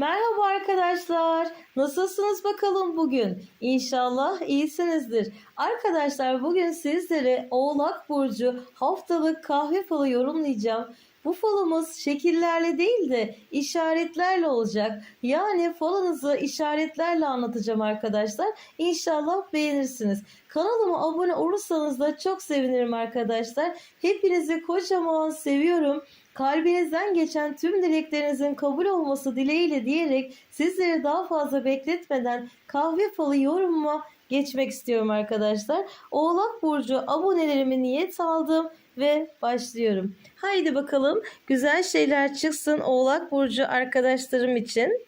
Merhaba arkadaşlar. Nasılsınız bakalım bugün? İnşallah iyisinizdir. Arkadaşlar bugün sizlere Oğlak Burcu haftalık kahve falı yorumlayacağım. Bu falımız şekillerle değil de işaretlerle olacak. Yani falınızı işaretlerle anlatacağım arkadaşlar. İnşallah beğenirsiniz. Kanalıma abone olursanız da çok sevinirim arkadaşlar. Hepinizi kocaman seviyorum. Kalbinizden geçen tüm dileklerinizin kabul olması dileğiyle diyerek sizleri daha fazla bekletmeden kahve falı yorumuma geçmek istiyorum arkadaşlar. Oğlak Burcu abonelerimi niyet aldım ve başlıyorum. Haydi bakalım güzel şeyler çıksın Oğlak Burcu arkadaşlarım için.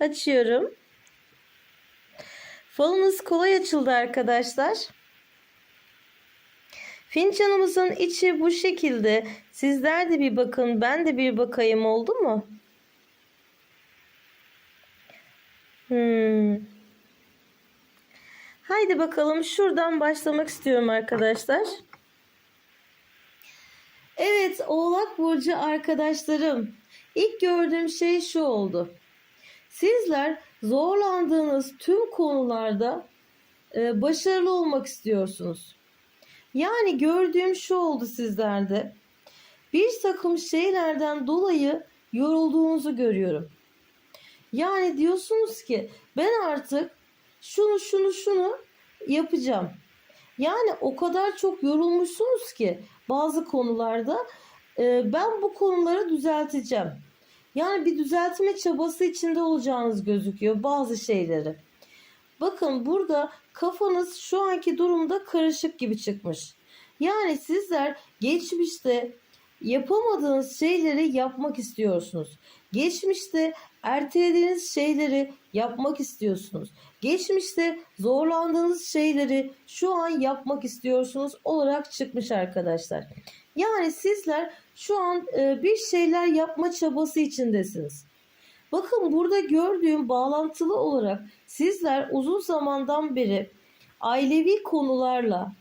Açıyorum. Falınız kolay açıldı arkadaşlar. Fincanımızın içi bu şekilde. Sizler de bir bakın, ben de bir bakayım oldu mu? Hmm. Haydi bakalım şuradan başlamak istiyorum arkadaşlar. Evet Oğlak Burcu arkadaşlarım. İlk gördüğüm şey şu oldu. Sizler zorlandığınız tüm konularda e, başarılı olmak istiyorsunuz. Yani gördüğüm şu oldu sizlerde. Bir takım şeylerden dolayı yorulduğunuzu görüyorum. Yani diyorsunuz ki ben artık şunu şunu şunu yapacağım. Yani o kadar çok yorulmuşsunuz ki bazı konularda e, ben bu konuları düzelteceğim. Yani bir düzeltme çabası içinde olacağınız gözüküyor bazı şeyleri. Bakın burada kafanız şu anki durumda karışık gibi çıkmış. Yani sizler geçmişte yapamadığınız şeyleri yapmak istiyorsunuz. Geçmişte ertelediğiniz şeyleri yapmak istiyorsunuz. Geçmişte zorlandığınız şeyleri şu an yapmak istiyorsunuz olarak çıkmış arkadaşlar. Yani sizler şu an e, bir şeyler yapma çabası içindesiniz. Bakın burada gördüğüm bağlantılı olarak sizler uzun zamandan beri ailevi konularla,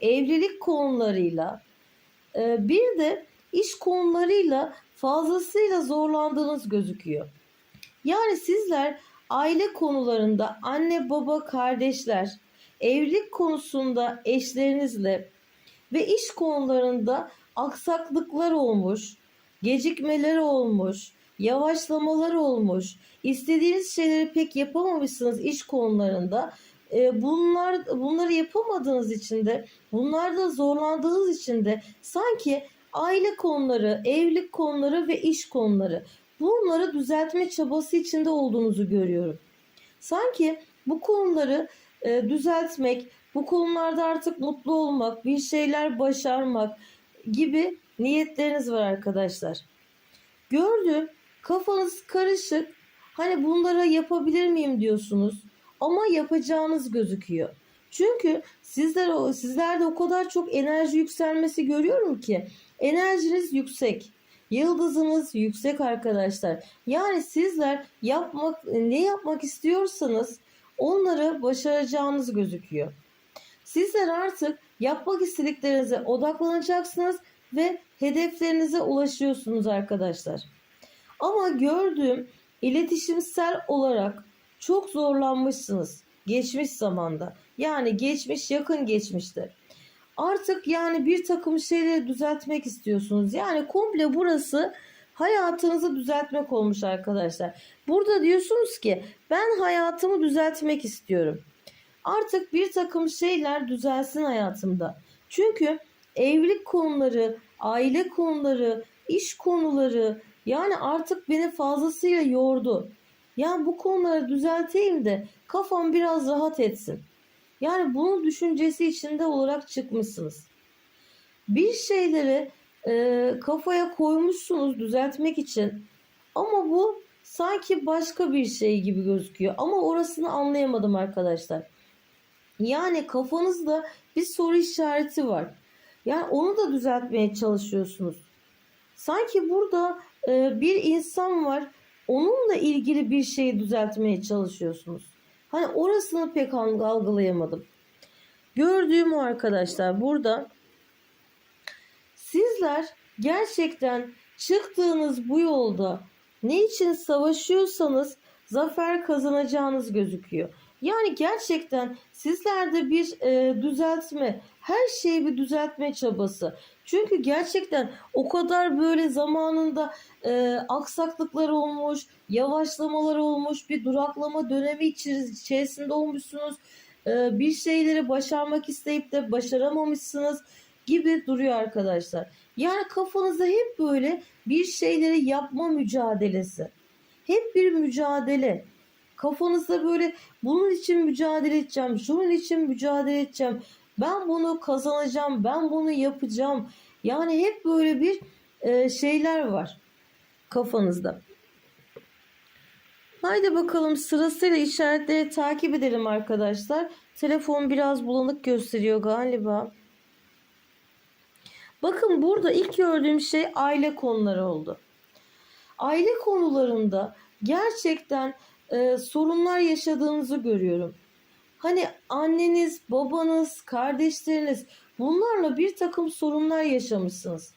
evlilik konularıyla, e, bir de iş konularıyla fazlasıyla zorlandığınız gözüküyor. Yani sizler aile konularında anne baba kardeşler, evlilik konusunda eşlerinizle ve iş konularında aksaklıklar olmuş, gecikmeler olmuş, yavaşlamalar olmuş, istediğiniz şeyleri pek yapamamışsınız iş konularında. E, bunlar bunları yapamadığınız için de, bunlarda zorlandığınız için de sanki aile konuları, evlilik konuları ve iş konuları bunları düzeltme çabası içinde olduğunuzu görüyorum. Sanki bu konuları e, düzeltmek, bu konularda artık mutlu olmak, bir şeyler başarmak gibi niyetleriniz var arkadaşlar. Gördüm kafanız karışık. Hani bunlara yapabilir miyim diyorsunuz ama yapacağınız gözüküyor. Çünkü sizler o sizlerde o kadar çok enerji yükselmesi görüyorum ki enerjiniz yüksek. Yıldızınız yüksek arkadaşlar. Yani sizler yapmak ne yapmak istiyorsanız onları başaracağınız gözüküyor. Sizler artık yapmak istediklerinize odaklanacaksınız ve hedeflerinize ulaşıyorsunuz arkadaşlar. Ama gördüğüm iletişimsel olarak çok zorlanmışsınız geçmiş zamanda. Yani geçmiş yakın geçmişte. Artık yani bir takım şeyleri düzeltmek istiyorsunuz. Yani komple burası hayatınızı düzeltmek olmuş arkadaşlar. Burada diyorsunuz ki ben hayatımı düzeltmek istiyorum. Artık bir takım şeyler düzelsin hayatımda. Çünkü evlilik konuları, aile konuları, iş konuları yani artık beni fazlasıyla yordu. Yani bu konuları düzelteyim de kafam biraz rahat etsin. Yani bunun düşüncesi içinde olarak çıkmışsınız. Bir şeyleri e, kafaya koymuşsunuz düzeltmek için ama bu sanki başka bir şey gibi gözüküyor. Ama orasını anlayamadım arkadaşlar. Yani kafanızda bir soru işareti var. Yani onu da düzeltmeye çalışıyorsunuz. Sanki burada e, bir insan var. Onunla ilgili bir şeyi düzeltmeye çalışıyorsunuz. Hani orasını pek algılayamadım. Gördüğüm arkadaşlar burada sizler gerçekten çıktığınız bu yolda ne için savaşıyorsanız zafer kazanacağınız gözüküyor. Yani gerçekten sizlerde bir e, düzeltme, her şeyi bir düzeltme çabası. Çünkü gerçekten o kadar böyle zamanında e, aksaklıklar olmuş, yavaşlamalar olmuş, bir duraklama dönemi içeri- içerisinde olmuşsunuz. E, bir şeyleri başarmak isteyip de başaramamışsınız gibi duruyor arkadaşlar. Yani kafanızda hep böyle bir şeyleri yapma mücadelesi. Hep bir mücadele. Kafanızda böyle bunun için mücadele edeceğim, şunun için mücadele edeceğim. Ben bunu kazanacağım, ben bunu yapacağım. Yani hep böyle bir e, şeyler var kafanızda. Haydi bakalım sırasıyla işaretleri takip edelim arkadaşlar. Telefon biraz bulanık gösteriyor galiba. Bakın burada ilk gördüğüm şey aile konuları oldu. Aile konularında gerçekten e, sorunlar yaşadığınızı görüyorum. Hani anneniz, babanız, kardeşleriniz bunlarla bir takım sorunlar yaşamışsınız.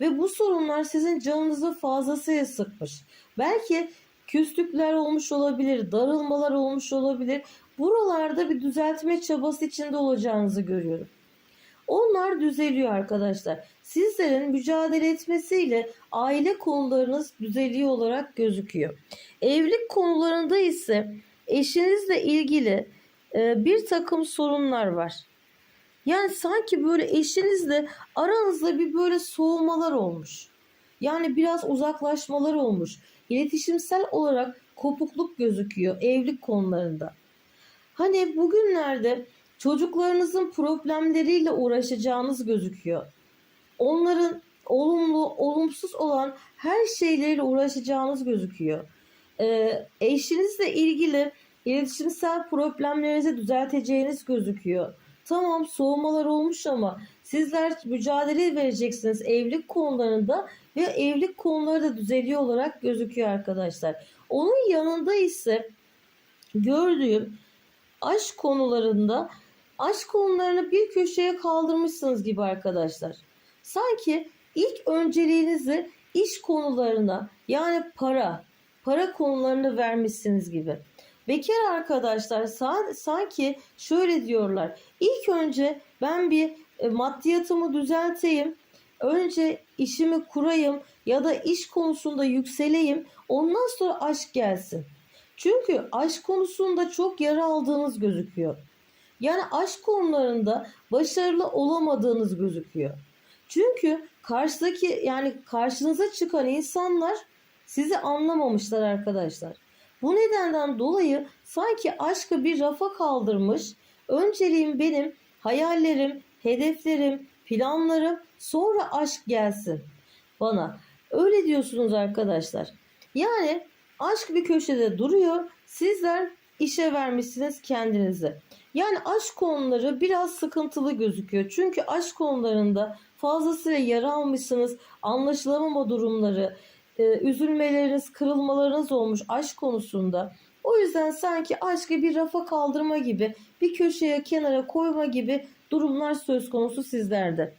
Ve bu sorunlar sizin canınızı fazlasıyla sıkmış. Belki küslükler olmuş olabilir, darılmalar olmuş olabilir. Buralarda bir düzeltme çabası içinde olacağınızı görüyorum. Onlar düzeliyor arkadaşlar. Sizlerin mücadele etmesiyle aile konularınız düzeliyor olarak gözüküyor. Evlilik konularında ise eşinizle ilgili e, bir takım sorunlar var. Yani sanki böyle eşinizle aranızda bir böyle soğumalar olmuş. Yani biraz uzaklaşmalar olmuş. İletişimsel olarak kopukluk gözüküyor evlilik konularında. Hani bugünlerde çocuklarınızın problemleriyle uğraşacağınız gözüküyor. Onların olumlu, olumsuz olan her şeyleriyle uğraşacağınız gözüküyor. Ee, eşinizle ilgili iletişimsel problemlerinizi düzelteceğiniz gözüküyor. Tamam soğumalar olmuş ama sizler mücadele vereceksiniz evlilik konularında ve evlilik konuları da düzeliyor olarak gözüküyor arkadaşlar. Onun yanında ise gördüğüm aşk konularında aşk konularını bir köşeye kaldırmışsınız gibi arkadaşlar. Sanki ilk önceliğinizi iş konularına yani para, para konularını vermişsiniz gibi. Bekar arkadaşlar sa- sanki şöyle diyorlar. İlk önce ben bir e, maddiyatımı düzelteyim. Önce işimi kurayım ya da iş konusunda yükseleyim. Ondan sonra aşk gelsin. Çünkü aşk konusunda çok yara aldığınız gözüküyor. Yani aşk konularında başarılı olamadığınız gözüküyor. Çünkü karşıdaki yani karşınıza çıkan insanlar sizi anlamamışlar arkadaşlar. Bu nedenden dolayı sanki aşkı bir rafa kaldırmış. Önceliğim benim hayallerim, hedeflerim, planlarım sonra aşk gelsin bana. Öyle diyorsunuz arkadaşlar. Yani aşk bir köşede duruyor. Sizler işe vermişsiniz kendinizi. Yani aşk konuları biraz sıkıntılı gözüküyor. Çünkü aşk konularında fazlasıyla yara almışsınız. Anlaşılamama durumları, e, üzülmeleriniz, kırılmalarınız olmuş aşk konusunda. O yüzden sanki aşkı bir rafa kaldırma gibi, bir köşeye kenara koyma gibi durumlar söz konusu sizlerde.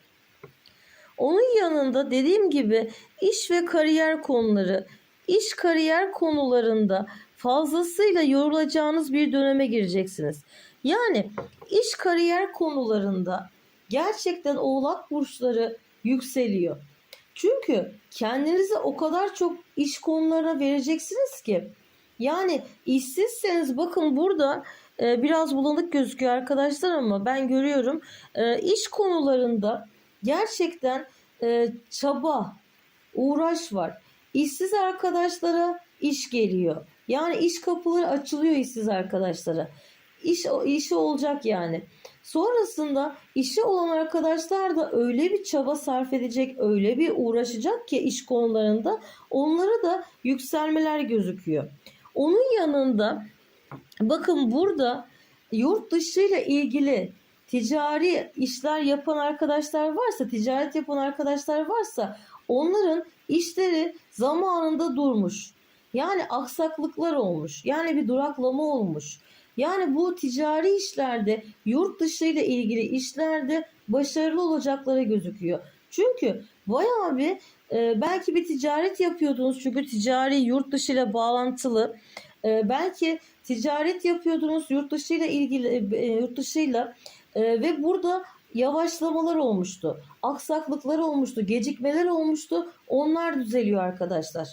Onun yanında dediğim gibi iş ve kariyer konuları, iş kariyer konularında fazlasıyla yorulacağınız bir döneme gireceksiniz. Yani iş kariyer konularında gerçekten oğlak burçları yükseliyor. Çünkü kendinizi o kadar çok iş konularına vereceksiniz ki. Yani işsizseniz bakın burada e, biraz bulanık gözüküyor arkadaşlar ama ben görüyorum e, iş konularında gerçekten e, çaba, uğraş var. İşsiz arkadaşlara iş geliyor. Yani iş kapıları açılıyor işsiz arkadaşlara. İş, işi olacak yani. Sonrasında işi olan arkadaşlar da öyle bir çaba sarf edecek, öyle bir uğraşacak ki iş konularında onlara da yükselmeler gözüküyor. Onun yanında bakın burada yurt dışı ile ilgili ticari işler yapan arkadaşlar varsa, ticaret yapan arkadaşlar varsa onların işleri zamanında durmuş. Yani aksaklıklar olmuş. Yani bir duraklama olmuş. Yani bu ticari işlerde, yurt dışı ile ilgili işlerde başarılı olacakları gözüküyor. Çünkü bayağı bir e, belki bir ticaret yapıyordunuz çünkü ticari yurt dışı ile bağlantılı. E, belki ticaret yapıyordunuz yurt dışıyla ilgili e, yurt dışıyla e, ve burada yavaşlamalar olmuştu. Aksaklıklar olmuştu, gecikmeler olmuştu. Onlar düzeliyor arkadaşlar.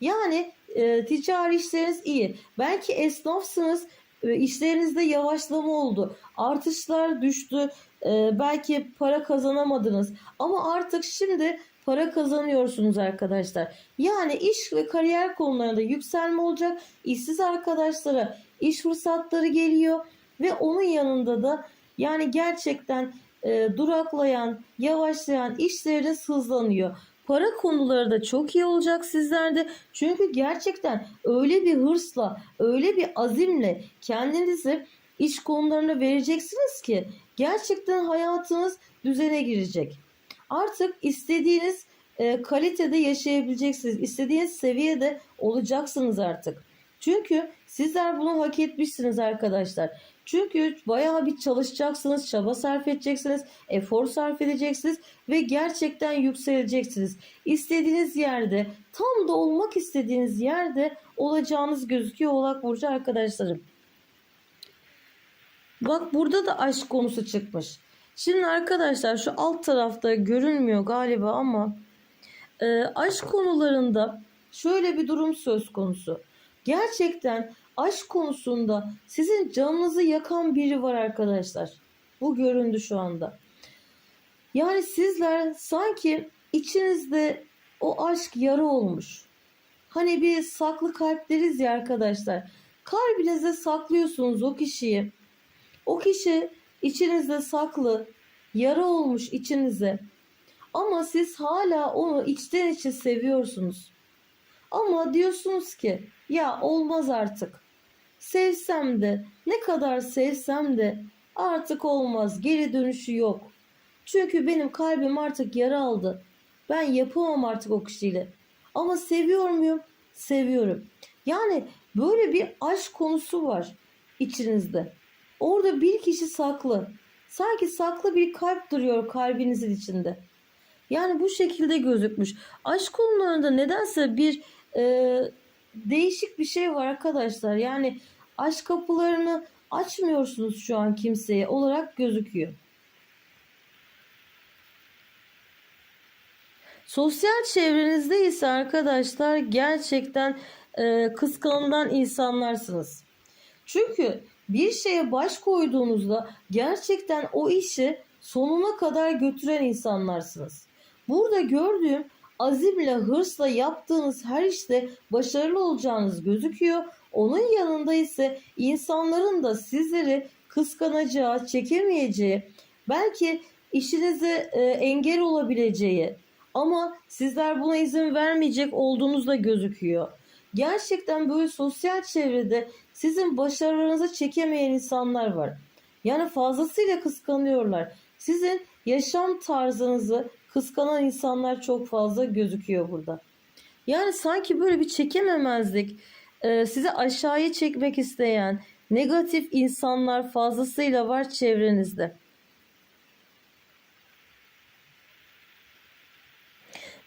Yani e, ticari işleriniz iyi. Belki esnafsınız, e, işlerinizde yavaşlama oldu. Artışlar düştü. E, belki para kazanamadınız. Ama artık şimdi para kazanıyorsunuz arkadaşlar. Yani iş ve kariyer konularında yükselme olacak. İşsiz arkadaşlara iş fırsatları geliyor ve onun yanında da yani gerçekten e, duraklayan, yavaşlayan işleriniz hızlanıyor. Para konuları da çok iyi olacak sizlerde. Çünkü gerçekten öyle bir hırsla, öyle bir azimle kendinizi iş konularına vereceksiniz ki gerçekten hayatınız düzene girecek. Artık istediğiniz e, kalitede yaşayabileceksiniz. İstediğiniz seviyede olacaksınız artık. Çünkü sizler bunu hak etmişsiniz arkadaşlar. Çünkü bayağı bir çalışacaksınız, çaba sarf edeceksiniz, efor sarf edeceksiniz ve gerçekten yükseleceksiniz. İstediğiniz yerde, tam da olmak istediğiniz yerde olacağınız gözüküyor Oğlak Burcu arkadaşlarım. Bak burada da aşk konusu çıkmış. Şimdi arkadaşlar şu alt tarafta görünmüyor galiba ama e, aşk konularında şöyle bir durum söz konusu. Gerçekten aşk konusunda sizin canınızı yakan biri var arkadaşlar. Bu göründü şu anda. Yani sizler sanki içinizde o aşk yara olmuş. Hani bir saklı kalp deriz ya arkadaşlar. Kalbinizde saklıyorsunuz o kişiyi. O kişi içinizde saklı, yara olmuş içinize. Ama siz hala onu içten içe seviyorsunuz. Ama diyorsunuz ki ya olmaz artık. Sevsem de ne kadar sevsem de artık olmaz. Geri dönüşü yok. Çünkü benim kalbim artık yara aldı. Ben yapamam artık o kişiyle. Ama seviyor muyum? Seviyorum. Yani böyle bir aşk konusu var içinizde. Orada bir kişi saklı. Sanki saklı bir kalp duruyor kalbinizin içinde. Yani bu şekilde gözükmüş. Aşk konularında nedense bir e, değişik bir şey var arkadaşlar. Yani aşk kapılarını açmıyorsunuz şu an kimseye olarak gözüküyor. Sosyal çevrenizde ise arkadaşlar gerçekten e, kıskanılan insanlarsınız. Çünkü bir şeye baş koyduğunuzda gerçekten o işi sonuna kadar götüren insanlarsınız. Burada gördüğüm azimle, hırsla yaptığınız her işte başarılı olacağınız gözüküyor. Onun yanında ise insanların da sizleri kıskanacağı, çekemeyeceği, belki işinize e, engel olabileceği ama sizler buna izin vermeyecek olduğunuz da gözüküyor. Gerçekten böyle sosyal çevrede sizin başarılarınızı çekemeyen insanlar var. Yani fazlasıyla kıskanıyorlar. Sizin yaşam tarzınızı kıskanan insanlar çok fazla gözüküyor burada. Yani sanki böyle bir çekememezlik, e, sizi aşağıya çekmek isteyen negatif insanlar fazlasıyla var çevrenizde.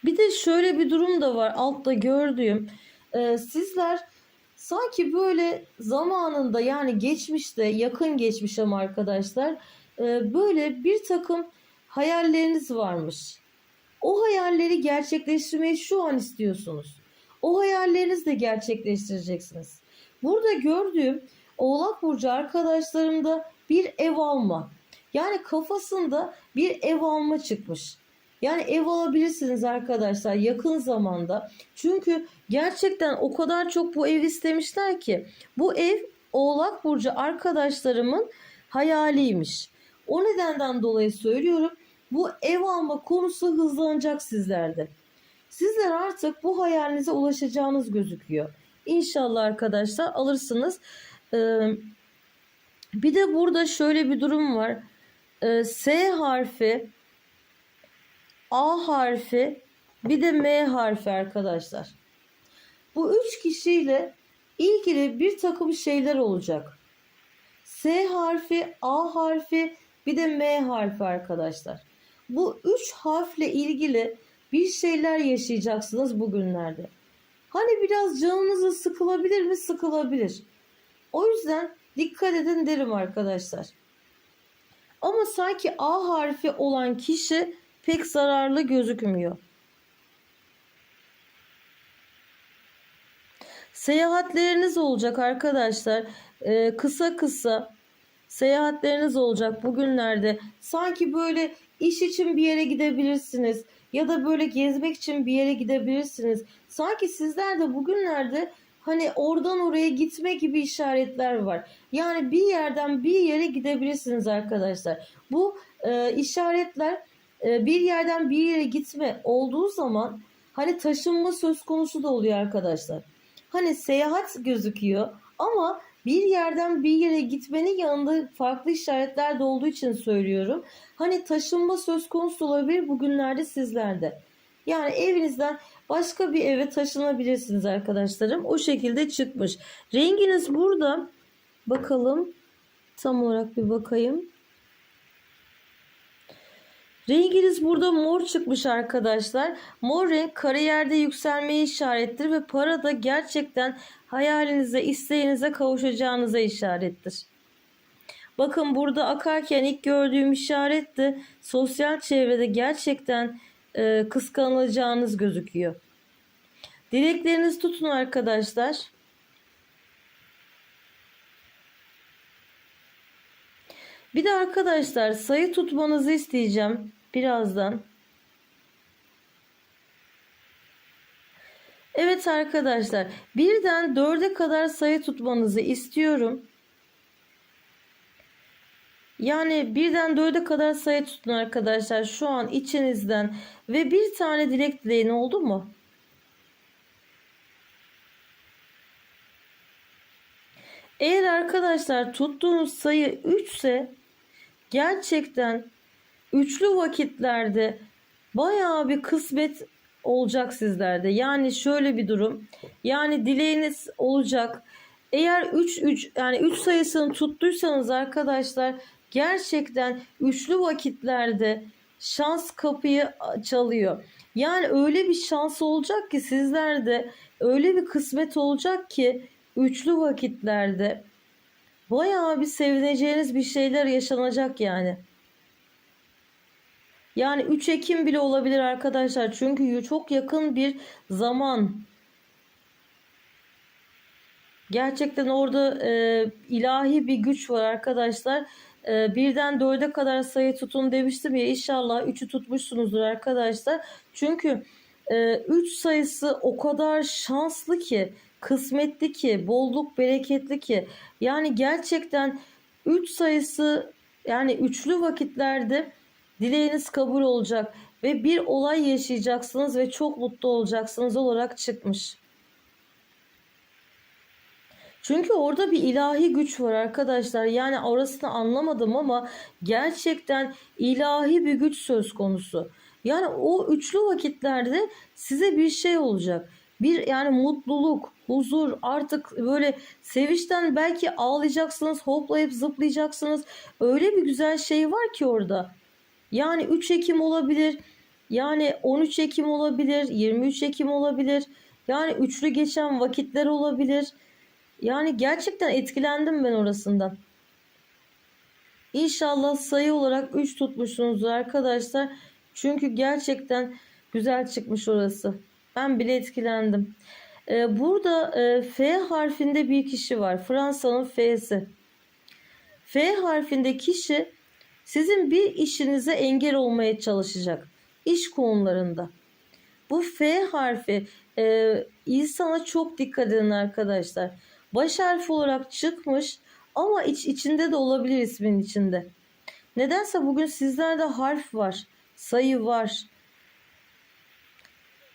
Bir de şöyle bir durum da var altta gördüğüm. E, sizler sanki böyle zamanında yani geçmişte yakın geçmiş ama arkadaşlar e, böyle bir takım hayalleriniz varmış. O hayalleri gerçekleştirmeyi şu an istiyorsunuz. O hayallerinizi de gerçekleştireceksiniz. Burada gördüğüm Oğlak Burcu arkadaşlarımda bir ev alma. Yani kafasında bir ev alma çıkmış. Yani ev alabilirsiniz arkadaşlar yakın zamanda. Çünkü gerçekten o kadar çok bu ev istemişler ki. Bu ev Oğlak Burcu arkadaşlarımın hayaliymiş. O nedenden dolayı söylüyorum. Bu ev alma konusu hızlanacak sizlerde. Sizler artık bu hayalinize ulaşacağınız gözüküyor. İnşallah arkadaşlar alırsınız. Ee, bir de burada şöyle bir durum var. Ee, S harfi, A harfi, bir de M harfi arkadaşlar. Bu üç kişiyle ilgili bir takım şeyler olacak. S harfi, A harfi, bir de M harfi arkadaşlar. Bu üç harfle ilgili bir şeyler yaşayacaksınız bugünlerde. Hani biraz canınızı sıkılabilir mi? Sıkılabilir. O yüzden dikkat edin derim arkadaşlar. Ama sanki A harfi olan kişi pek zararlı gözükmüyor. Seyahatleriniz olacak arkadaşlar. Ee, kısa kısa seyahatleriniz olacak bugünlerde. Sanki böyle iş için bir yere gidebilirsiniz ya da böyle gezmek için bir yere gidebilirsiniz. Sanki sizler de bugünlerde hani oradan oraya gitme gibi işaretler var. Yani bir yerden bir yere gidebilirsiniz arkadaşlar. Bu e, işaretler e, bir yerden bir yere gitme olduğu zaman hani taşınma söz konusu da oluyor arkadaşlar. Hani seyahat gözüküyor ama bir yerden bir yere gitmenin yanında farklı işaretler de olduğu için söylüyorum. Hani taşınma söz konusu olabilir bugünlerde sizlerde. Yani evinizden başka bir eve taşınabilirsiniz arkadaşlarım. O şekilde çıkmış. Renginiz burada. Bakalım. Tam olarak bir bakayım. Renginiz burada mor çıkmış arkadaşlar. Mor renk kariyerde yükselmeyi işarettir ve para da gerçekten hayalinize, isteğinize kavuşacağınıza işarettir. Bakın burada akarken ilk gördüğüm işaret de sosyal çevrede gerçekten e, kıskanılacağınız gözüküyor. Dileklerinizi tutun arkadaşlar. Bir de arkadaşlar sayı tutmanızı isteyeceğim birazdan. Evet arkadaşlar birden dörde kadar sayı tutmanızı istiyorum. Yani birden dörde kadar sayı tutun arkadaşlar şu an içinizden ve bir tane dilek dileyin oldu mu? Eğer arkadaşlar tuttuğunuz sayı 3 ise gerçekten üçlü vakitlerde bayağı bir kısmet olacak sizlerde. Yani şöyle bir durum. Yani dileğiniz olacak. Eğer 3 3 yani 3 sayısını tuttuysanız arkadaşlar gerçekten üçlü vakitlerde şans kapıyı çalıyor. Yani öyle bir şans olacak ki sizlerde öyle bir kısmet olacak ki üçlü vakitlerde bayağı bir sevineceğiniz bir şeyler yaşanacak yani. Yani 3 Ekim bile olabilir arkadaşlar. Çünkü çok yakın bir zaman. Gerçekten orada e, ilahi bir güç var arkadaşlar. E, birden dörde kadar sayı tutun demiştim ya. İnşallah 3'ü tutmuşsunuzdur arkadaşlar. Çünkü 3 e, sayısı o kadar şanslı ki, kısmetli ki, bolluk bereketli ki. Yani gerçekten 3 sayısı yani üçlü vakitlerde Dileğiniz kabul olacak ve bir olay yaşayacaksınız ve çok mutlu olacaksınız olarak çıkmış. Çünkü orada bir ilahi güç var arkadaşlar. Yani orasını anlamadım ama gerçekten ilahi bir güç söz konusu. Yani o üçlü vakitlerde size bir şey olacak. Bir yani mutluluk, huzur, artık böyle sevinçten belki ağlayacaksınız, hoplayıp zıplayacaksınız. Öyle bir güzel şey var ki orada. Yani 3 Ekim olabilir. Yani 13 Ekim olabilir. 23 Ekim olabilir. Yani üçlü geçen vakitler olabilir. Yani gerçekten etkilendim ben orasından. İnşallah sayı olarak 3 tutmuşsunuzdur arkadaşlar. Çünkü gerçekten güzel çıkmış orası. Ben bile etkilendim. Ee, burada e, F harfinde bir kişi var. Fransa'nın F'si. F harfinde kişi sizin bir işinize engel olmaya çalışacak. İş konularında. Bu F harfi e, insana çok dikkat edin arkadaşlar. Baş harfi olarak çıkmış ama iç içinde de olabilir ismin içinde. Nedense bugün sizlerde harf var, sayı var.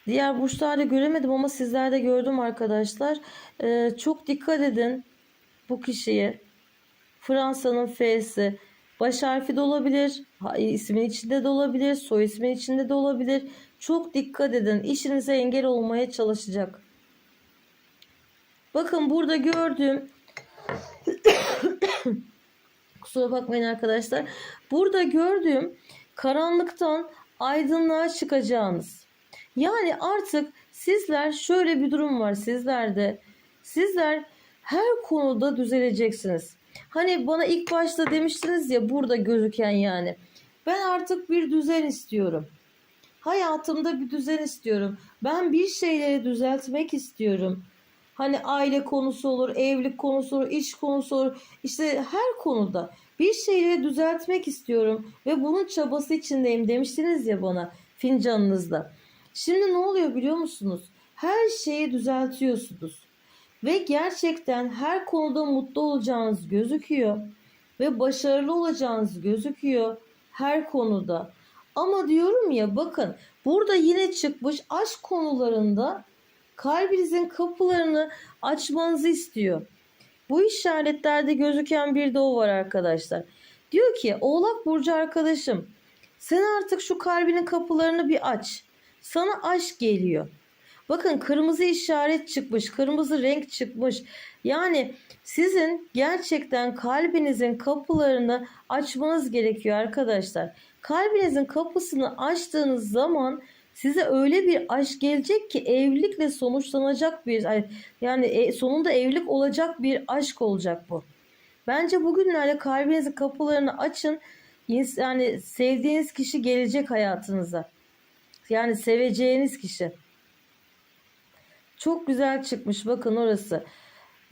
Diğer burçlarda göremedim ama sizlerde gördüm arkadaşlar. Ee, çok dikkat edin bu kişiye. Fransa'nın F'si. Baş harfi de olabilir, ismin içinde de olabilir, soy ismin içinde de olabilir. Çok dikkat edin. İşinize engel olmaya çalışacak. Bakın burada gördüğüm kusura bakmayın arkadaşlar. Burada gördüğüm karanlıktan aydınlığa çıkacağınız. Yani artık sizler şöyle bir durum var sizlerde. Sizler her konuda düzeleceksiniz. Hani bana ilk başta demiştiniz ya burada gözüken yani. Ben artık bir düzen istiyorum. Hayatımda bir düzen istiyorum. Ben bir şeyleri düzeltmek istiyorum. Hani aile konusu olur, evlilik konusu olur, iş konusu olur. İşte her konuda bir şeyleri düzeltmek istiyorum ve bunun çabası içindeyim demiştiniz ya bana fincanınızda. Şimdi ne oluyor biliyor musunuz? Her şeyi düzeltiyorsunuz. Ve gerçekten her konuda mutlu olacağınız gözüküyor. Ve başarılı olacağınız gözüküyor her konuda. Ama diyorum ya bakın burada yine çıkmış aşk konularında kalbinizin kapılarını açmanızı istiyor. Bu işaretlerde gözüken bir de o var arkadaşlar. Diyor ki Oğlak Burcu arkadaşım sen artık şu kalbinin kapılarını bir aç. Sana aşk geliyor. Bakın kırmızı işaret çıkmış, kırmızı renk çıkmış. Yani sizin gerçekten kalbinizin kapılarını açmanız gerekiyor arkadaşlar. Kalbinizin kapısını açtığınız zaman size öyle bir aşk gelecek ki evlilikle sonuçlanacak bir yani e, sonunda evlilik olacak bir aşk olacak bu. Bence bugünlerde kalbinizin kapılarını açın. Yani sevdiğiniz kişi gelecek hayatınıza. Yani seveceğiniz kişi. Çok güzel çıkmış bakın orası.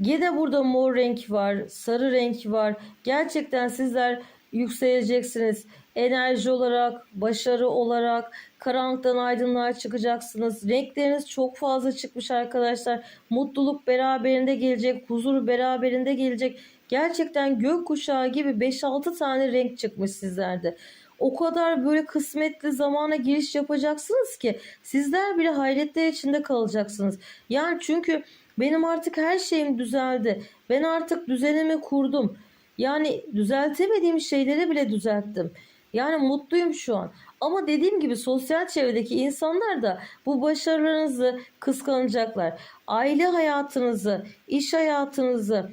Yine burada mor renk var, sarı renk var. Gerçekten sizler yükseleceksiniz. Enerji olarak, başarı olarak, karanlıktan aydınlığa çıkacaksınız. Renkleriniz çok fazla çıkmış arkadaşlar. Mutluluk beraberinde gelecek, huzur beraberinde gelecek. Gerçekten gökkuşağı gibi 5-6 tane renk çıkmış sizlerde o kadar böyle kısmetli zamana giriş yapacaksınız ki sizler bile hayretler içinde kalacaksınız. Yani çünkü benim artık her şeyim düzeldi. Ben artık düzenimi kurdum. Yani düzeltemediğim şeyleri bile düzelttim. Yani mutluyum şu an. Ama dediğim gibi sosyal çevredeki insanlar da bu başarılarınızı kıskanacaklar. Aile hayatınızı, iş hayatınızı,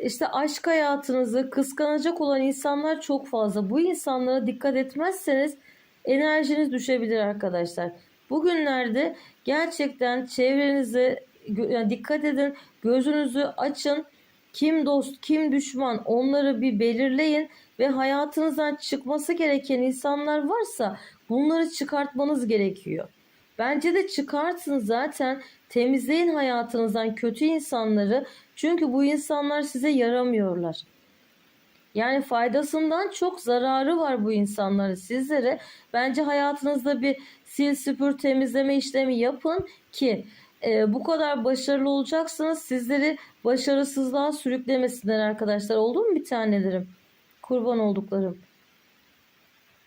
işte aşk hayatınızı kıskanacak olan insanlar çok fazla. Bu insanlara dikkat etmezseniz enerjiniz düşebilir arkadaşlar. Bugünlerde gerçekten çevrenize yani dikkat edin, gözünüzü açın. Kim dost, kim düşman onları bir belirleyin ve hayatınızdan çıkması gereken insanlar varsa bunları çıkartmanız gerekiyor. Bence de çıkartın zaten temizleyin hayatınızdan kötü insanları çünkü bu insanlar size yaramıyorlar. Yani faydasından çok zararı var bu insanların sizlere. Bence hayatınızda bir sil süpür temizleme işlemi yapın ki e, bu kadar başarılı olacaksınız. Sizleri başarısızlığa sürüklemesinler arkadaşlar. Oldu mu bir tanelerim? Kurban olduklarım.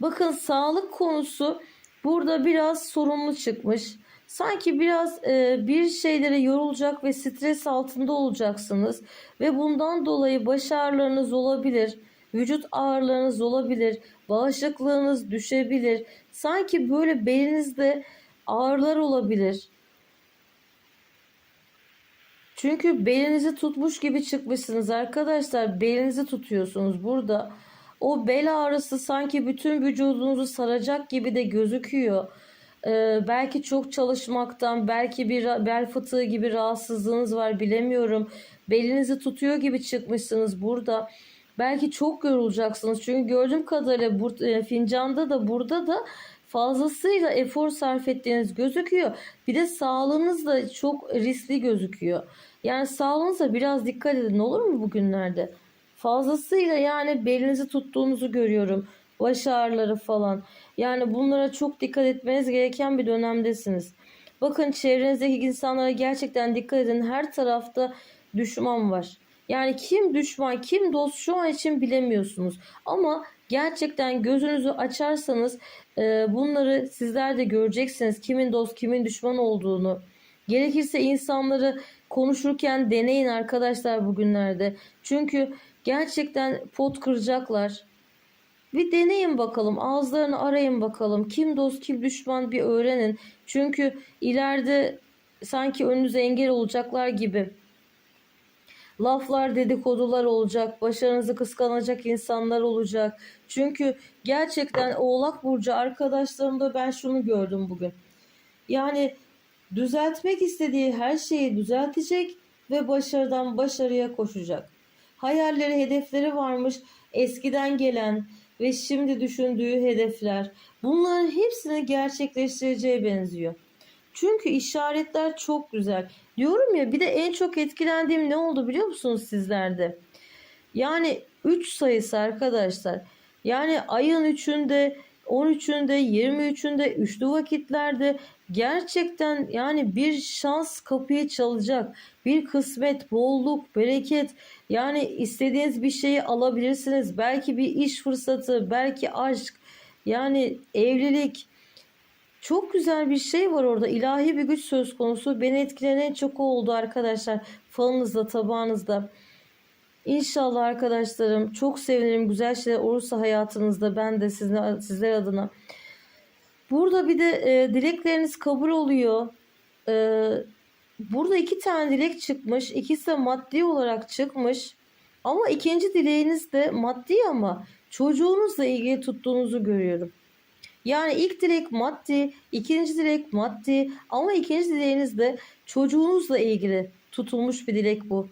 Bakın sağlık konusu burada biraz sorunlu çıkmış. Sanki biraz e, bir şeylere yorulacak ve stres altında olacaksınız ve bundan dolayı baş ağrılarınız olabilir, vücut ağrılarınız olabilir, bağışıklığınız düşebilir. Sanki böyle belinizde ağrılar olabilir. Çünkü belinizi tutmuş gibi çıkmışsınız arkadaşlar. Belinizi tutuyorsunuz burada. O bel ağrısı sanki bütün vücudunuzu saracak gibi de gözüküyor. Ee, belki çok çalışmaktan, belki bir bel fıtığı gibi rahatsızlığınız var bilemiyorum. Belinizi tutuyor gibi çıkmışsınız burada. Belki çok yorulacaksınız. Çünkü gördüğüm kadarıyla bu, e, fincanda da burada da fazlasıyla efor sarf ettiğiniz gözüküyor. Bir de sağlığınız da çok riskli gözüküyor. Yani sağlığınıza biraz dikkat edin olur mu bugünlerde? Fazlasıyla yani belinizi tuttuğunuzu görüyorum. Baş ağrıları falan. Yani bunlara çok dikkat etmeniz gereken bir dönemdesiniz. Bakın çevrenizdeki insanlara gerçekten dikkat edin. Her tarafta düşman var. Yani kim düşman, kim dost şu an için bilemiyorsunuz. Ama gerçekten gözünüzü açarsanız e, bunları sizler de göreceksiniz. Kimin dost, kimin düşman olduğunu. Gerekirse insanları konuşurken deneyin arkadaşlar bugünlerde. Çünkü gerçekten pot kıracaklar. Bir deneyin bakalım. Ağızlarını arayın bakalım. Kim dost kim düşman bir öğrenin. Çünkü ileride sanki önünüze engel olacaklar gibi. Laflar dedikodular olacak. Başarınızı kıskanacak insanlar olacak. Çünkü gerçekten Oğlak Burcu arkadaşlarımda ben şunu gördüm bugün. Yani düzeltmek istediği her şeyi düzeltecek ve başarıdan başarıya koşacak. Hayalleri, hedefleri varmış, eskiden gelen ve şimdi düşündüğü hedefler. Bunların hepsini gerçekleştireceğe benziyor. Çünkü işaretler çok güzel. Diyorum ya bir de en çok etkilendiğim ne oldu biliyor musunuz sizlerde? Yani 3 sayısı arkadaşlar. Yani ayın 3'ünde, 13'ünde, 23'ünde, üçlü vakitlerde gerçekten yani bir şans kapıyı çalacak. Bir kısmet, bolluk, bereket. Yani istediğiniz bir şeyi alabilirsiniz. Belki bir iş fırsatı, belki aşk, yani evlilik. Çok güzel bir şey var orada. İlahi bir güç söz konusu. Beni etkileyen en çok oldu arkadaşlar. Falınızda, tabağınızda. İnşallah arkadaşlarım çok sevinirim güzel şeyler olursa hayatınızda ben de sizler, sizler adına. Burada bir de e, dilekleriniz kabul oluyor. E, burada iki tane dilek çıkmış. İkisi de maddi olarak çıkmış. Ama ikinci dileğiniz de maddi ama çocuğunuzla ilgili tuttuğunuzu görüyorum. Yani ilk dilek maddi, ikinci dilek maddi ama ikinci dileğiniz de çocuğunuzla ilgili tutulmuş bir dilek bu.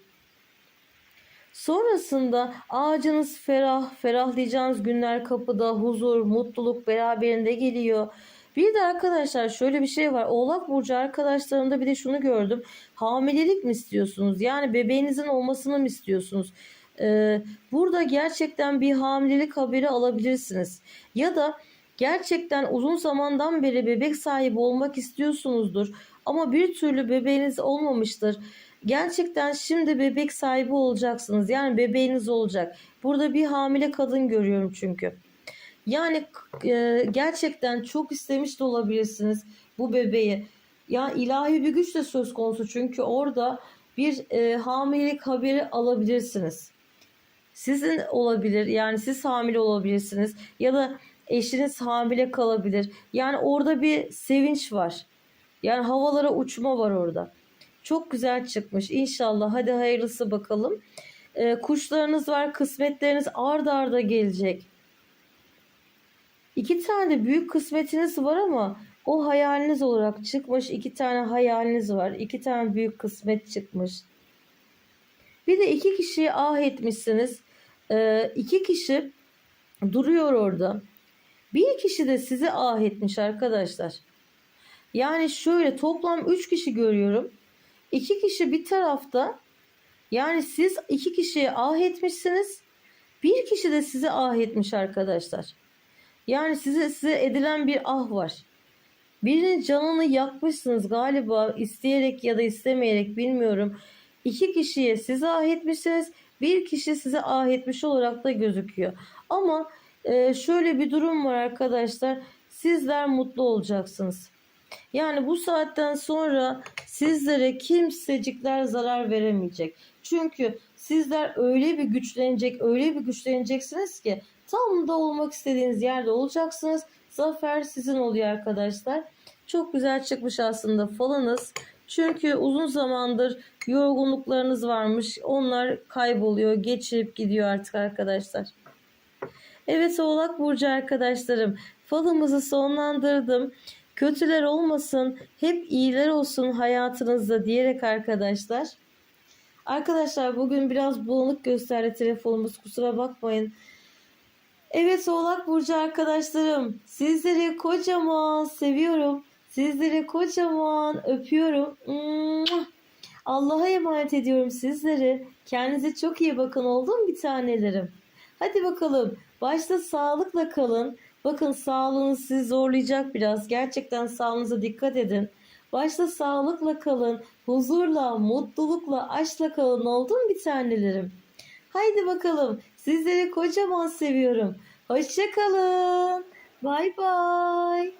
Sonrasında ağacınız ferah, ferahlayacağınız günler kapıda, huzur, mutluluk beraberinde geliyor. Bir de arkadaşlar şöyle bir şey var. Oğlak Burcu arkadaşlarımda bir de şunu gördüm. Hamilelik mi istiyorsunuz? Yani bebeğinizin olmasını mı istiyorsunuz? Ee, burada gerçekten bir hamilelik haberi alabilirsiniz. Ya da gerçekten uzun zamandan beri bebek sahibi olmak istiyorsunuzdur. Ama bir türlü bebeğiniz olmamıştır. Gerçekten şimdi bebek sahibi olacaksınız. Yani bebeğiniz olacak. Burada bir hamile kadın görüyorum çünkü. Yani e, gerçekten çok istemiş de olabilirsiniz bu bebeği. Ya ilahi bir güç de söz konusu çünkü orada bir e, hamilelik haberi alabilirsiniz. Sizin olabilir yani siz hamile olabilirsiniz ya da eşiniz hamile kalabilir. Yani orada bir sevinç var. Yani havalara uçma var orada. Çok güzel çıkmış. İnşallah hadi hayırlısı bakalım. Ee, kuşlarınız var. Kısmetleriniz ard arda gelecek. İki tane büyük kısmetiniz var ama o hayaliniz olarak çıkmış. İki tane hayaliniz var. İki tane büyük kısmet çıkmış. Bir de iki kişiyi ah etmişsiniz. Ee, iki kişi duruyor orada. Bir kişi de sizi ah etmiş arkadaşlar. Yani şöyle toplam üç kişi görüyorum. İki kişi bir tarafta yani siz iki kişiye ah etmişsiniz. Bir kişi de size ah etmiş arkadaşlar. Yani size size edilen bir ah var. Birinin canını yakmışsınız galiba isteyerek ya da istemeyerek bilmiyorum. İki kişiye size ah etmişsiniz. Bir kişi size ah etmiş olarak da gözüküyor. Ama e, şöyle bir durum var arkadaşlar. Sizler mutlu olacaksınız. Yani bu saatten sonra sizlere kimsecikler zarar veremeyecek. Çünkü sizler öyle bir güçlenecek, öyle bir güçleneceksiniz ki tam da olmak istediğiniz yerde olacaksınız. Zafer sizin oluyor arkadaşlar. Çok güzel çıkmış aslında falınız. Çünkü uzun zamandır yorgunluklarınız varmış. Onlar kayboluyor, geçip gidiyor artık arkadaşlar. Evet Oğlak Burcu arkadaşlarım falımızı sonlandırdım. Kötüler olmasın, hep iyiler olsun hayatınızda diyerek arkadaşlar. Arkadaşlar bugün biraz bulanık gösterdi telefonumuz kusura bakmayın. Evet Oğlak Burcu arkadaşlarım sizleri kocaman seviyorum. Sizleri kocaman öpüyorum. Allah'a emanet ediyorum sizleri. Kendinize çok iyi bakın oldum bir tanelerim. Hadi bakalım başta sağlıkla kalın. Bakın sağlığınız sizi zorlayacak biraz. Gerçekten sağlığınıza dikkat edin. Başta sağlıkla kalın, huzurla, mutlulukla, aşkla kalın oldum bir tanelerim. Haydi bakalım sizleri kocaman seviyorum. Hoşçakalın. Bay bay.